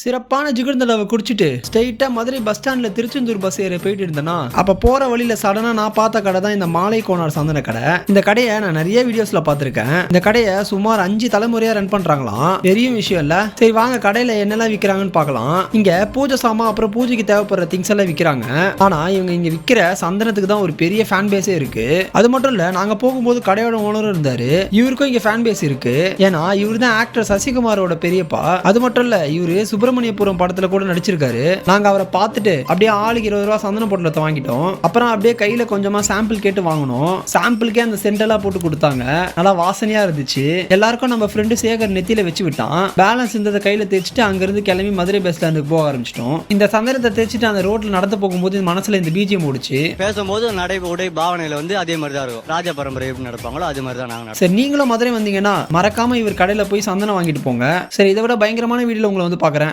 சிறப்பான ஜிகிருந்தடாவை குடிச்சிட்டு ஸ்ட்ரெயிட்டா மதுரை பஸ் ஸ்டாண்ட்ல திருச்செந்தூர் பஸ் ஏற போயிட்டு இருந்தேனா அப்ப போற வழியில சடனா நான் பார்த்த கடை தான் இந்த மாலை கோனார் சந்தன கடை. இந்த கடையை நான் நிறைய வீடியோஸ்ல பார்த்துருக்கேன். இந்த கடையை சுமார் அஞ்சு தலைமுறையா ரன் பண்றாங்களாம். பெரிய விஷயம் இல்ல. சரி வாங்க கடையில என்னெல்லாம் விக்கிறாங்கன்னு பார்க்கலாம். இங்க பூஜை சாமான் அப்புறம் பூஜைக்கு தேவைப்படுற திங்ஸ் எல்லாம் விக்கிறாங்க. ஆனா இவங்க இங்க விக்கிற சந்தனத்துக்கு தான் ஒரு பெரிய ஃபேன் பேஸே இருக்கு. அது மட்டும் இல்ல நாங்க போகும்போது கடையோட ஓனரும் இருந்தாரு. இவருக்கும் இங்க ஃபேன் பேஸ் இருக்கு. ஏன்னா இவர் தான் ஆக்டர் சசிகுமாரோட பெரியப்பா. அது மட்டும் இல்ல இவரு சுப்பிரமணியபுரம் படத்துல கூட நடிச்சிருக்காரு. நாங்க அவரை பார்த்துட்டு அப்படியே ஆளுக்கு இருபது ரூபா சந்தன பொட்டலத்தை வாங்கிட்டோம். அப்புறம் அப்படியே கையில கொஞ்சமா சாம்பிள் கேட்டு வாங்கினோம். சாம்பிளுக்கே அந்த சென்டெல்லாம் போட்டு கொடுத்தாங்க. நல்லா வாசனையா இருந்துச்சு. எல்லாருக்கும் நம்ம ஃப்ரெண்டு சேகர் நெத்தியில வச்சு விட்டான். பேலன்ஸ் இருந்ததை கையில தேய்ச்சிட்டு அங்கிருந்து கிளம்பி மதுரை பஸ் ஸ்டாண்டுக்கு போக ஆரம்பிச்சிட்டோம். இந்த சந்தனத்தை தேய்ச்சிட்டு அந்த ரோட்ல நடந்து போகும்போது மனசுல இந்த பீஜியம் ஓடுச்சு. பேசும்போது நடை உடை பாவனையில வந்து அதே மாதிரி தான் இருக்கும். ராஜ பரம்பரை எப்படி நடப்பாங்களோ அது மாதிரி தான் நாங்க. சரி நீங்களும் மதுரை வந்தீங்கன்னா மறக்காம இவர் கடையில போய் சந்தனம் வாங்கிட்டு போங்க. சரி இதை விட பயங்கரமான வீடியோல உங்களை வந்து பார்க்கறேன்.